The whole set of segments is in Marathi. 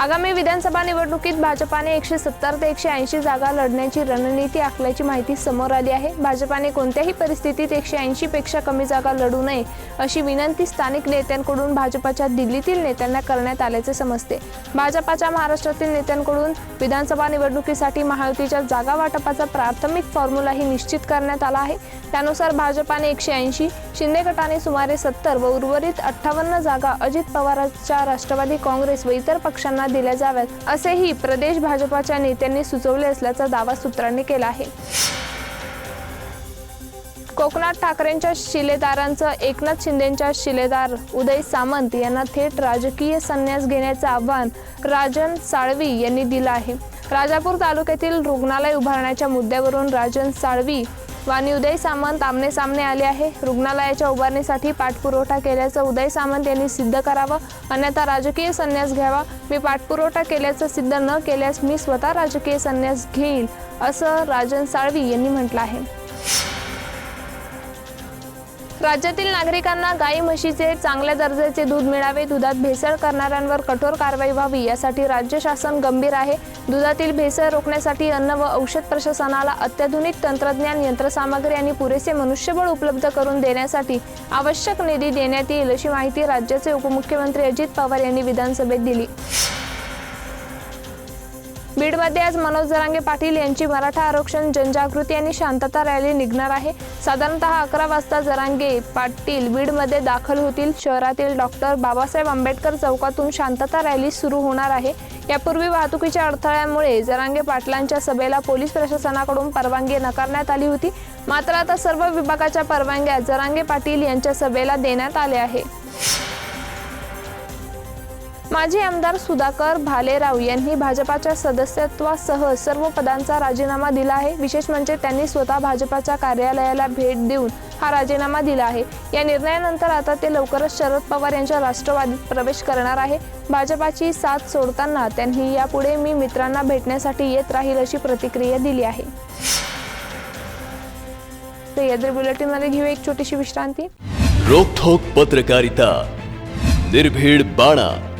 आगामी विधानसभा निवडणुकीत भाजपाने एकशे सत्तर ते एकशे ऐंशी जागा लढण्याची रणनीती आखल्याची माहिती समोर आली आहे. भाजपाने कोणत्याही परिस्थितीत एकशे ऐंशी पेक्षा कमी जागा लढू नये अशी विनंती स्थानिक नेत्यांकडून भाजपाच्या दिल्लीतील नेत्यांना करण्यात आल्याचे समजते. भाजपाच्या महाराष्ट्रातील नेत्यांकडून विधानसभा निवडणुकीसाठी महायुतीच्या जागा वाटपाचा प्राथमिक फॉर्म्युलाही निश्चित करण्यात आला आहे. त्यानुसार भाजपाने एकशे ऐंशी शिंदे गटाने सुमारे सत्तर व उर्वरित अठ्ठावन्न जागा अजित पवारांच्या राष्ट्रवादी काँग्रेस व इतर पक्षांना दिल्या जाव्यात. असेही प्रदेश भाजपाच्या नेत्यांनी सुचवले असल्याचा दावा सूत्रांनी केला आहे. कोकणात ठाकरेंच्या शिलेदारांचं एकनाथ शिंदेच्या शिलेदार उदय सामंत यांना थेट राजकीय संन्यास घेण्याचं आव्हान राजन साळवी यांनी दिलं आहे. राजापूर तालुक्यातील रुग्णालय उभारण्याच्या मुद्द्यावरून राजन साळवी वाणी उदय सामंत आमने सामने आले आहे. रुग्णालयाच्या उभारणीसाठी पाठपुरवठा केल्याचं उदय सामंत यांनी सिद्ध करावं. अन्यथा राजकीय संन्यास घ्यावा. मी पाठपुरवठा केल्याचं सिद्ध न केल्यास मी स्वतः राजकीय संन्यास घेईल असं राजन साळवी यांनी म्हटलं आहे. राज्यातील नागरिकांना गाई म्हशीचे चांगल्या दर्जाचे दूध मिळावे दुधात भेसळ करणाऱ्यांवर कठोर कारवाई व्हावी यासाठी राज्य शासन गंभीर आहे. दुधातील भेसळ रोखण्यासाठी अन्न व औषध प्रशासनाला अत्याधुनिक तंत्रज्ञान यंत्रसामग्री आणि पुरेसे मनुष्यबळ उपलब्ध करून देण्यासाठी आवश्यक निधी देण्यात येईल अशी माहिती राज्याचे उपमुख्यमंत्री अजित पवार यांनी विधानसभेत दिली. बीडमध्ये आज मनोज जरांगे पाटील यांची मराठा आरक्षण जनजागृती आणि शांतता रॅली निघणार आहे. साधारणतः अकरा वाजता जरांगे पाटील बीडमध्ये दाखल होतील. शहरातील डॉक्टर बाबासाहेब आंबेडकर चौकातून शांतता रॅली सुरू होणार आहे. यापूर्वी वाहतुकीच्या अडथळ्यामुळे जरांगे पाटलांच्या सभेला पोलीस प्रशासनाकडून परवानगी नकारण्यात आली होती. मात्र आता सर्व विभागाच्या परवानग्या जरांगे पाटील यांच्या सभेला देण्यात आल्या आहे माजी आमदार सुधाकर भालेराव यांनी भाजपाच्या सदस्यत्वासह सर्व पदांचा राजीनामा दिला आहे. विशेष म्हणजे त्यांनी स्वतः भाजपाच्या कार्यालयाला भेट देऊन हा राजीनामा दिला आहे. या निर्णयानंतर आता ते लवकरच शरद पवार यांच्या राष्ट्रवादीत प्रवेश करणार आहे. भाजपाची साथ सोडताना त्यांनी यापुढे मी मित्रांना भेटण्यासाठी येत राहील अशी प्रतिक्रिया दिली आहे. सह्याद्री घेऊ एक छोटीशी विश्रांती. रोखोक पत्रकारिता निर्भीड बाणा.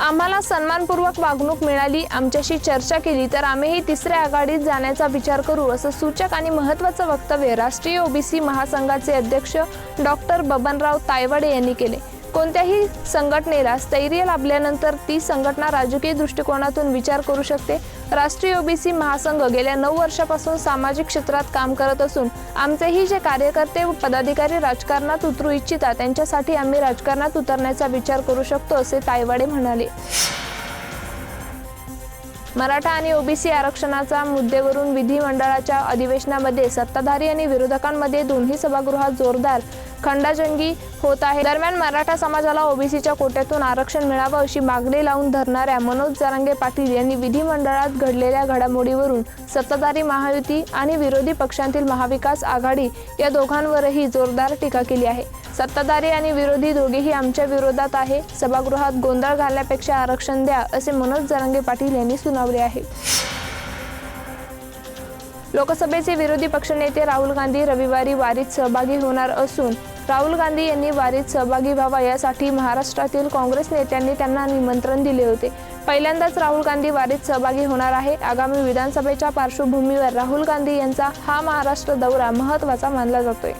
आम्हाला सन्मानपूर्वक वागणूक मिळाली आमच्याशी चर्चा केली तर आम्हीही तिसऱ्या आघाडीत जाण्याचा विचार करू असं सूचक आणि महत्त्वाचं वक्तव्य राष्ट्रीय ओबीसी महासंघाचे अध्यक्ष डॉक्टर बबनराव तायवाडे यांनी केले. कोणत्याही संघटनेला स्थैर्य लाभल्यानंतर ती संघटना राजकीय दृष्टिकोनातून विचार करू शकते राष्ट्रीय ओबीसी महासंघ गेल्या नऊ वर्षापासून सामाजिक क्षेत्रात काम करत असून आमचेही जे कार्यकर्ते व पदाधिकारी राजकारणात उतरू इच्छितात त्यांच्यासाठी आम्ही राजकारणात उतरण्याचा विचार करू शकतो असे तायवाडे म्हणाले. मराठा आणि ओबीसी आरक्षणाचा मुद्देवरून विधिमंडळाच्या अधिवेशनामध्ये सत्ताधारी आणि विरोधकांमध्ये दोन्ही सभागृहात जोरदार खंडाजंगी होत आहे. दरम्यान मराठा समाजाला ओबीसीच्या कोट्यातून आरक्षण मिळावं अशी मागणी लावून धरणाऱ्या मनोज जरांगे पाटील यांनी विधिमंडळात घडलेल्या घडामोडीवरून सत्ताधारी महायुती आणि विरोधी पक्षांतील महाविकास आघाडी या दोघांवरही जोरदार टीका केली आहे. सत्ताधारी आणि विरोधी दोघेही आमच्या विरोधात आहे. सभागृहात गोंधळ घालण्यापेक्षा आरक्षण द्या असे मनोज जरांगे पाटील यांनी सुनावले आहे. लोकसभेचे विरोधी पक्षनेते राहुल गांधी रविवारी वारीत सहभागी होणार असून राहुल गांधी यांनी वारीत सहभागी व्हावा यासाठी महाराष्ट्रातील काँग्रेस नेत्यांनी त्यांना निमंत्रण दिले होते. पहिल्यांदाच राहुल गांधी वारीत सहभागी होणार आहे आगामी विधानसभेच्या पार्श्वभूमीवर राहुल गांधी यांचा हा महाराष्ट्र दौरा महत्त्वाचा मानला जातोय.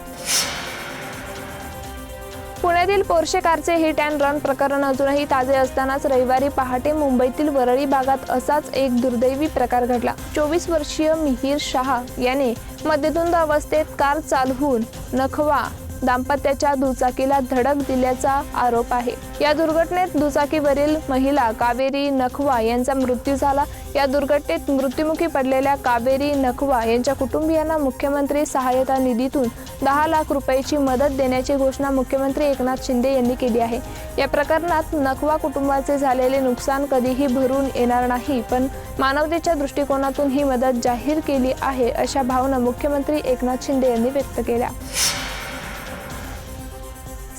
पुण्यातील पोर्शे कारचे हिट अँड रन प्रकरण अजूनही ताजे असतानाच रविवारी पहाटे मुंबईतील वरळी भागात असाच एक दुर्दैवी प्रकार घडला. चोवीस वर्षीय मिहीर शहा याने मध्यधुंद अवस्थेत कार चालवून नखवा दाम्पत्याच्या दुचाकीला धडक दिल्याचा आरोप आहे. या दुर्घटनेत दुचाकीवरील महिला कावेरी नखवा यांचा मृत्यू झाला. या दुर्घटनेत मृत्युमुखी पडलेल्या कावेरी नखवा यांच्या कुटुंबियांना मुख्यमंत्री सहायता निधीतून दहा लाख रुपयाची मदत देण्याची घोषणा मुख्यमंत्री एकनाथ शिंदे यांनी केली आहे. या प्रकरणात नखवा कुटुंबाचे झालेले नुकसान कधीही भरून येणार नाही पण मानवतेच्या दृष्टिकोनातून ही मदत जाहीर केली आहे अशा भावना मुख्यमंत्री एकनाथ शिंदे यांनी व्यक्त केल्या.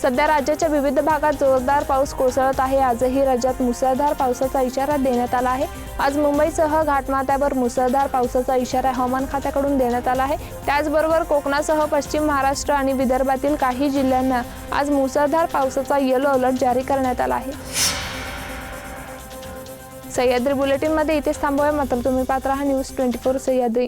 सध्या राज्याच्या विविध भागात जोरदार पाऊस कोसळत आहे. आजही राज्यात मुसळधार पावसाचा इशारा देण्यात आला आहे. आज मुंबईसह घाटमाथ्यावर मुसळधार पावसाचा इशारा हवामान खात्याकडून देण्यात आला आहे. त्याचबरोबर कोकणासह पश्चिम महाराष्ट्र आणि विदर्भातील काही जिल्ह्यांना आज मुसळधार पावसाचा येलो अलर्ट जारी करण्यात आला आहे. सह्याद्री बुलेटिनमध्ये इथेच थांबूया. मात्र तुम्ही पात्र हा न्यूज ट्वेंटी फोर सह्याद्री.